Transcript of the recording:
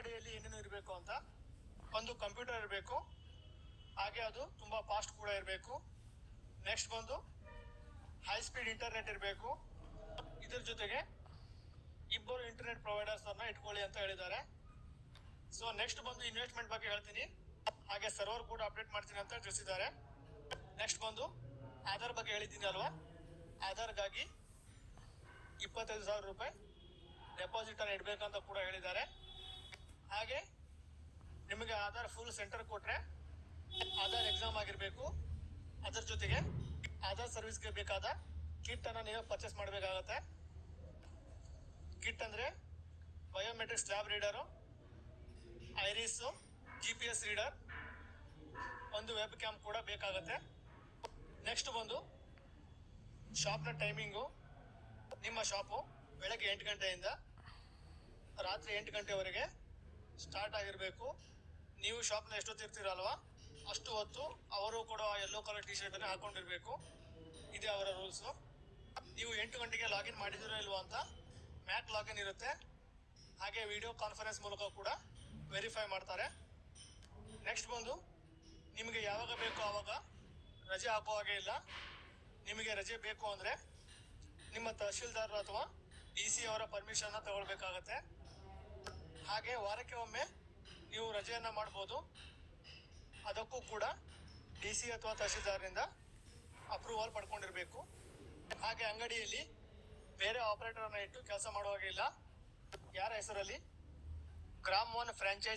ಅಂಗಡಿಯಲ್ಲಿ ಏನೇನು ಇರಬೇಕು ಅಂತ. ಒಂದು ಕಂಪ್ಯೂಟರ್ ಇರಬೇಕು. ಹಾಗೆ ಅದು ತುಂಬ ಫಾಸ್ಟ್ ಕೂಡ ಇರಬೇಕು. ನೆಕ್ಸ್ಟ್ ಬಂದು ಹೈ ಸ್ಪೀಡ್ ಇಂಟರ್ನೆಟ್ ಇರಬೇಕು. ಇದ್ರ ಜೊತೆಗೆ ಇಬ್ಬರು ಇಂಟರ್ನೆಟ್ ಪ್ರೊವೈಡರ್ಸ್ ಅನ್ನ ಇಟ್ಕೊಳ್ಳಿ ಅಂತ ಹೇಳಿದ್ದಾರೆ. ಸೊ ನೆಕ್ಸ್ಟ್ ಬಂದು ಇನ್ವೆಸ್ಟ್ಮೆಂಟ್ ಬಗ್ಗೆ ಹೇಳ್ತೀನಿ. ಹಾಗೆ ಸರ್ವರ್ ಕೂಡ ಅಪ್ಡೇಟ್ ಮಾಡ್ತೀನಿ ಅಂತ ತಿಳಿಸಿದ್ದಾರೆ. ನೆಕ್ಸ್ಟ್ ಬಂದು ಆಧಾರ್ ಬಗ್ಗೆ ಹೇಳಿದ್ದೀನಿ ಅಲ್ವಾ? ಆಧಾರ್ಗಾಗಿ ಇಪ್ಪತ್ತೈದು ಸಾವಿರ ರೂಪಾಯಿ ಡೆಪಾಸಿಟ್ ಅನ್ನ ಇಡಬೇಕಂತ ಕೂಡ ಹೇಳಿದ್ದಾರೆ. ಹಾಗೆ ನಿಮಗೆ ಆಧಾರ್ ಫುಲ್ ಸೆಂಟರ್ ಕೊಟ್ರೆ ಆಧಾರ್ ಎಕ್ಸಾಮ್ ಆಗಿರಬೇಕು. ಅದರ ಜೊತೆಗೆ ಆಧಾರ್ ಸರ್ವಿಸ್ಗೆ ಬೇಕಾದ ಕಿಟ್ ಅನ್ನ ನೀವು ಪರ್ಚೇಸ್ ಮಾಡಬೇಕಾಗತ್ತೆ. ಕಿಟ್ ಅಂದ್ರೆ biometrics lab reader iris G P S reader ಒಂದು ವೆಬ್ ಕ್ಯಾಮ್ ಕೂಡ ಬೇಕಾಗತ್ತೆ. ನೆಕ್ಸ್ಟ್ ಬಂದು ಶಾಪ್ನ ಟೈಮಿಂಗು ನಿಮ್ಮ ಶಾಪು ಬೆಳಗ್ಗೆ ಎಂಟು ಗಂಟೆಯಿಂದ ರಾತ್ರಿ ಎಂಟು ಗಂಟೆವರೆಗೆ ಸ್ಟಾರ್ಟ್ ಆಗಿರಬೇಕು. ನೀವು ಶಾಪ್ನ ಎಷ್ಟೊತ್ತು ಇರ್ತೀರಲ್ವಾ ಅಷ್ಟು ಹೊತ್ತು ಅವರು ಕೂಡ ಯೆಲ್ಲೋ ಕಲರ್ ಟಿ ಶರ್ಟ್ ಹಾಕೊಂಡಿರ್ಬೇಕು. ಇದೆ ಅವರ ರೂಲ್ಸು ನೀವು ಎಂಟು ಗಂಟೆಗೆ ಲಾಗಿನ್ ಮಾಡಿದಿರೋ ಇಲ್ವೋ ಅಂತ ಮ್ಯಾಕ್ ಲಾಗಿನ್ ಇರುತ್ತೆ. ಹಾಗೆ ವಿಡಿಯೋ ಕಾನ್ಫರೆನ್ಸ್ ಮೂಲಕ ಕೂಡ ವೆರಿಫೈ ಮಾಡ್ತಾರೆ. ನೆಕ್ಸ್ಟ್ ಬಂದು, ನಿಮಗೆ ಯಾವಾಗ ಬೇಕೋ ಆವಾಗ ರಜೆ ಹಾಕೋ ಹಾಗೆ ಇಲ್ಲ. ನಿಮಗೆ ರಜೆ ಬೇಕು ಅಂದರೆ ನಿಮ್ಮ ತಹಶೀಲ್ದಾರ್ ಅಥವಾ ಡಿ ಸಿ ಅವರ ಪರ್ಮಿಷನ್ನ ತಗೊಳ್ಬೇಕಾಗತ್ತೆ. ಹಾಗೆ ವಾರಕ್ಕೆ ಒಮ್ಮೆ ನೀವು ರಜೆಯನ್ನು ಮಾಡ್ಬೋದು. ಅದಕ್ಕೂ ಕೂಡ ಡಿ ಸಿ ಅಥವಾ ತಹಸೀಲ್ದಾರರಿಂದ ಅಪ್ರೂವಲ್ ಪಡ್ಕೊಂಡಿರಬೇಕು. ಹಾಗೆ ಅಂಗಡಿಯಲ್ಲಿ ಬೇರೆ ಆಪರೇಟರ್ನ ಇಟ್ಟು ಕೆಲಸ ಮಾಡುವಾಗಿಲ್ಲ ಯಾರ ಹೆಸರಲ್ಲಿ? Gram one franchise